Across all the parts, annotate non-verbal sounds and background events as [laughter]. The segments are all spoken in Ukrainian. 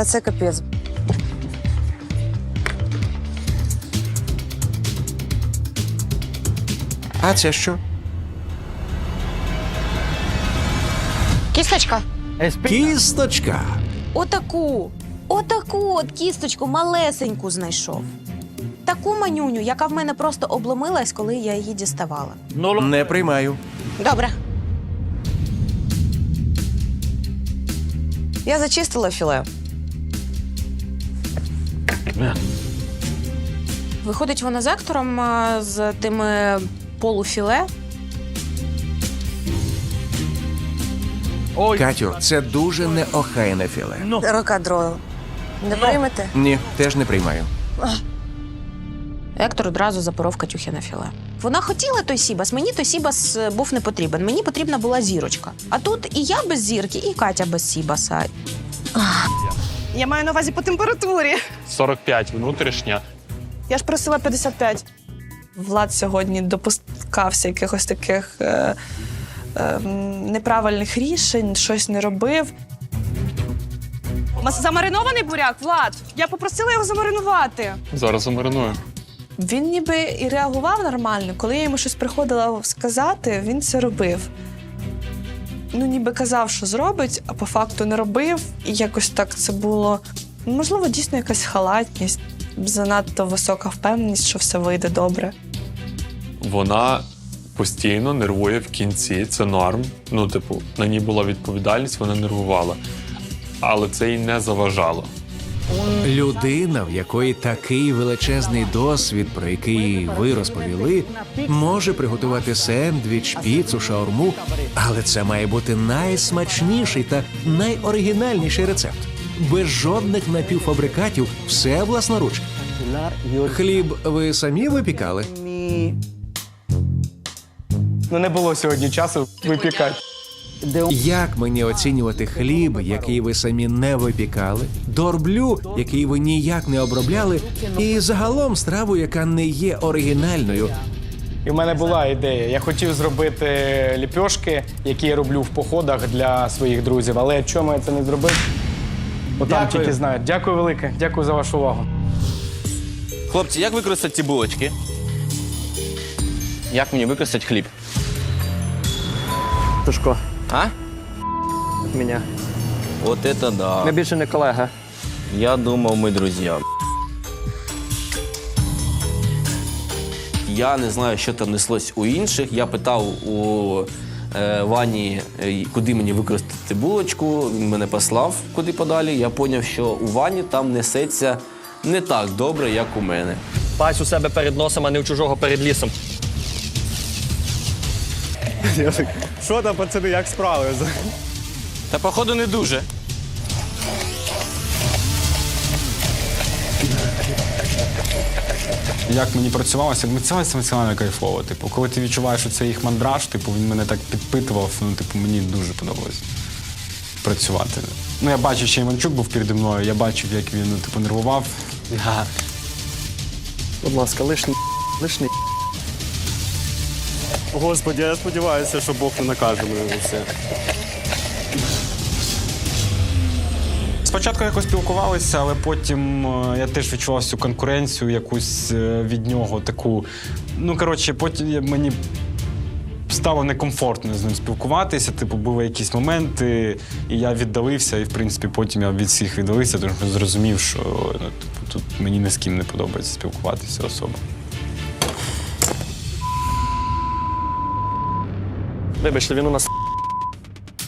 Та це капець. А це що? Кісточка. Кісточка. Отаку. Отаку от кісточку малесеньку знайшов. Таку манюню, яка в мене просто обломилась, коли я її діставала. Не приймаю. Добре. Я зачистила філе. Виходить воно з актором а, з тими полуфіле. Катю, це дуже неохайне філе. Рука дрою. Не приймете? Ні, теж не приймаю. Ектор одразу запоров Катюхи на філе. Вона хотіла той Сібас, мені той Сібас е, був не потрібен. Мені потрібна була зірочка. А тут і я без зірки, і Катя без Сібаса. Я маю на увазі по температурі. 45 внутрішня. Я ж просила 55. Влад сьогодні допускався якихось таких е, е, неправильних рішень, щось не робив. Замаринований буряк, Влад. Я попросила його замаринувати. Зараз замариную. Він ніби і реагував нормально. Коли я йому щось приходила сказати, він це робив. Ну, ніби казав, що зробить, а по факту не робив. І якось так це було. Можливо, дійсно якась халатність, занадто висока впевненість, що все вийде добре. Вона постійно нервує в кінці. Це норм. Ну, типу, на ній була відповідальність, вона нервувала. Але це їй не заважало. Людина, в якої такий величезний досвід, про який ви розповіли, може приготувати сендвіч, піцу, шаурму, але це має бути найсмачніший та найоригінальніший рецепт. Без жодних напівфабрикатів, все власноруч. Хліб ви самі випікали? Ну не було сьогодні часу випікати. Як мені оцінювати хліб, який ви самі не випікали, дорблю, який ви ніяк не обробляли, і загалом страву, яка не є оригінальною, І в мене була ідея. Я хотів зробити ліпьошки, які я роблю в походах для своїх друзів. Але чому я це не зробив? Бо там Дякую. тільки знають. Дякую велике. Дякую за вашу увагу. Хлопці, як використати ці булочки? Як мені використати хліб? Тушко, А? мене. От це да. Ми більше не колега. Я думав, ми друзі. Я не знаю, що там неслось у інших. Я питав у е, Вані, е, куди мені використати булочку. Він мене послав куди подалі. Я зрозумів, що у Вані там несеться не так добре, як у мене. Пась у себе перед носом, а не у чужого перед лісом. Що там, пацани, як справи? Та, походу, не дуже. Як мені працювалося, це максимально кайфово. Типу, коли ти відчуваєш, що це їх мандраж, типу, він мене так підпитував. Ну, типу, мені дуже подобалось працювати. Ну, я бачив, що Іванчук був переді мною, я бачив, як він ну, типу, нервував. Будь ласка, лишній, лишній. Господи, я сподіваюся, що Бог не накаже мене за це. Спочатку якось спілкувалися, але потім е, я теж відчував цю конкуренцію, якусь е, від нього таку. Ну, коротше, потім мені стало некомфортно з ним спілкуватися. Типу, були якісь моменти, і я віддалився, і в принципі потім я від всіх віддалився, тому що зрозумів, що ну, типу, тут мені ні з ким не подобається спілкуватися особо. Вибачте, він у нас.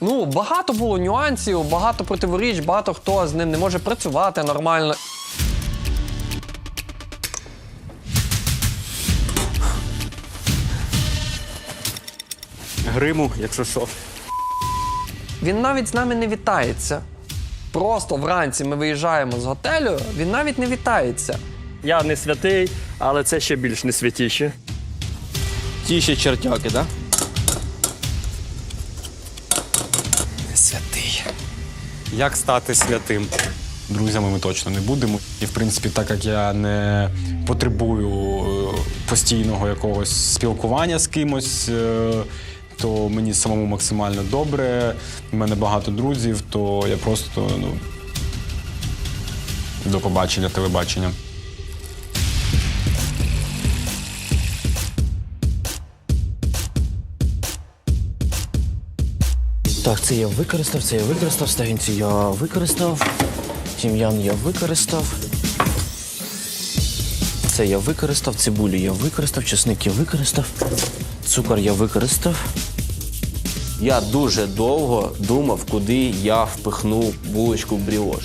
Ну, багато було нюансів, багато противоріч, багато хто з ним не може працювати нормально. Гриму, якщо що. Він навіть з нами не вітається. Просто вранці ми виїжджаємо з готелю, він навіть не вітається. Я не святий, але це ще більш не святіші. Ті ще чертяки, так? Як стати святим? Друзями ми точно не будемо. І в принципі, так як я не потребую е, постійного якогось спілкування з кимось, е, то мені самому максимально добре. У мене багато друзів, то я просто ну, До побачення телебачення. Так, це я використав, це я використав, стагінці я використав, тім'ян я використав. Це я використав, цибулю я використав, чесник я використав, цукор я використав. Я дуже довго думав, куди я впихну булочку бріош.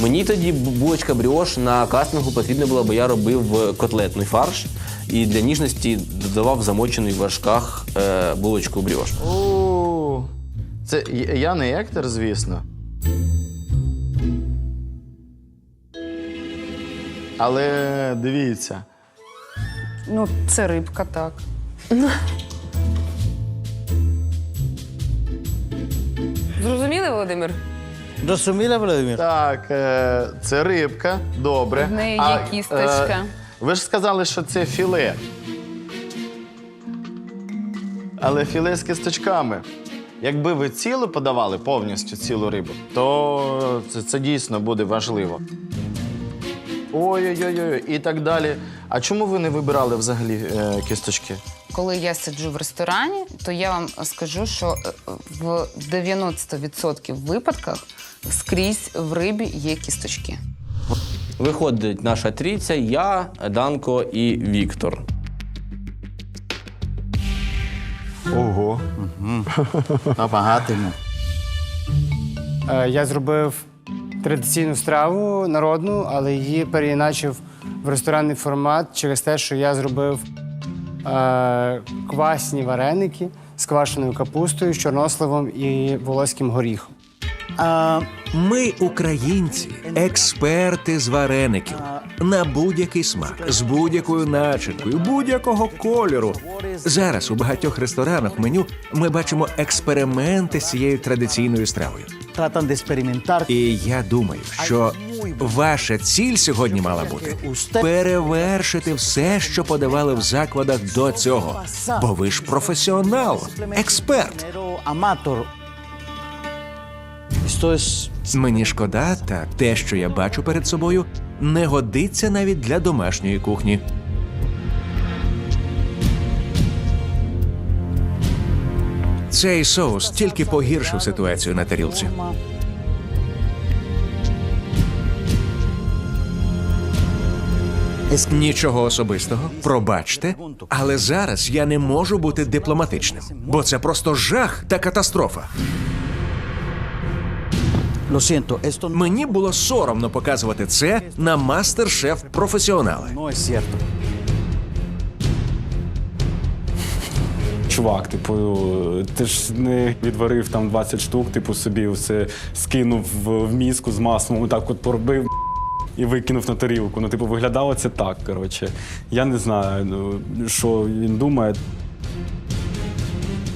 Мені тоді бу- булочка бріош на кастингу потрібна була, бо я робив котлетний фарш і для ніжності додавав замочений в вершках е, булочку бріош. Це я- не ектор, звісно. Але дивіться. Ну, це рибка, так. Зрозуміли, Володимир? Досуміля, Володимир? Так, е, це рибка, добре. В неї А, є кісточка. е, ви ж сказали, що це філе. Але філе з кісточками. Якби ви цілу подавали повністю цілу рибу, то це, це дійсно буде важливо. Ой-ой-ой, і так далі. А чому ви не вибирали взагалі е, кісточки? Коли я сиджу в ресторані, то я вам скажу, що е, в 90% випадках скрізь в рибі є кісточки. Виходить наша трійця, я, Данко і Віктор. [laughs] Набагатимо. йому. Я зробив традиційну страву народну, але її переіначив в ресторанний формат через те, що я зробив е, квасні вареники з квашеною капустою, чорносливом і волоським горіхом. Ми, українці, експерти з вареників на будь-який смак, з будь-якою начинкою, будь-якого кольору. Зараз у багатьох ресторанах меню ми бачимо експерименти з цією традиційною стравою. І я думаю, що ваша ціль сьогодні мала бути перевершити все, що подавали в закладах до цього. Бо ви ж професіонал, експерт. Мені шкода, та те, що я бачу перед собою, не годиться навіть для домашньої кухні. Цей соус тільки погіршив ситуацію на тарілці. Нічого особистого, пробачте, але зараз я не можу бути дипломатичним, бо це просто жах та катастрофа. Мені було соромно показувати це на мастер-шеф професіонали. Чувак, типу, ти ж не відварив там 20 штук, типу собі все скинув в, в міску з маслом, так от поробив і викинув на тарілку. Ну, типу, виглядало це так. Коротше. Я не знаю, ну, що він думає.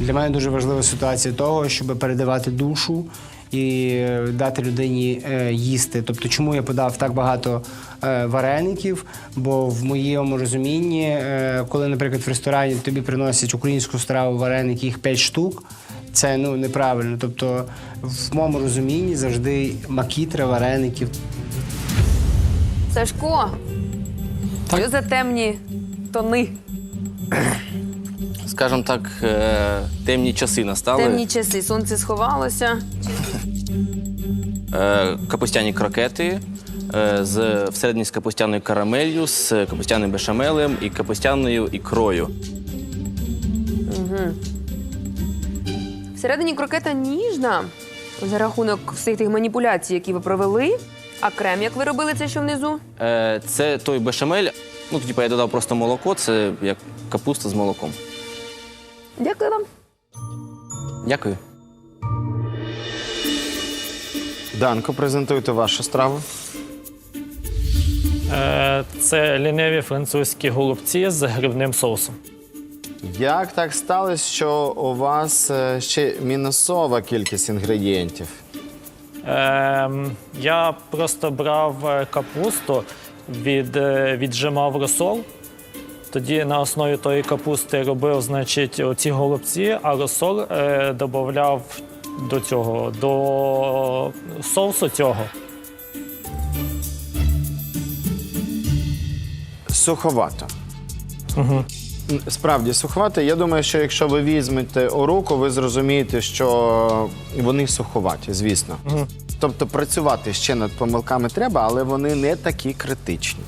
Для мене дуже важлива ситуація того, щоб передавати душу і дати людині е, їсти. Тобто, чому я подав так багато е, вареників? Бо в моєму розумінні, е, коли, наприклад, в ресторані тобі приносять українську страву вареники, їх 5 штук. Це ну неправильно. Тобто, в моєму розумінні завжди макітра вареників. Сашко, що за темні тони? Скажімо так, темні часи настали. Темні часи. Сонце сховалося. Е, капустяні крокети е, з всередині з капустяною карамелью, з капустяним бешамелем і капустяною ікрою. Всередині крокета ніжна за рахунок всіх тих маніпуляцій, які ви провели. А крем, як ви робили це, що внизу? Е, це той бешамель. Ну, типу, я додав просто молоко, це як капуста з молоком. Дякую вам. Дякую. Данко, презентуйте вашу страву. Е, Це ліниві французькі голубці з грибним соусом. Як так сталося, що у вас е, ще мінусова кількість інгредієнтів? Ем, Я просто брав е, капусту, від, е, віджимав розсол. Тоді на основі тої капусти робив, значить, оці голубці, а розсол е, додавав до цього, до соусу цього. Суховато. Угу. Справді суховато. Я думаю, що якщо ви візьмете у руку, ви зрозумієте, що вони суховаті, звісно. Угу. Тобто працювати ще над помилками треба, але вони не такі критичні.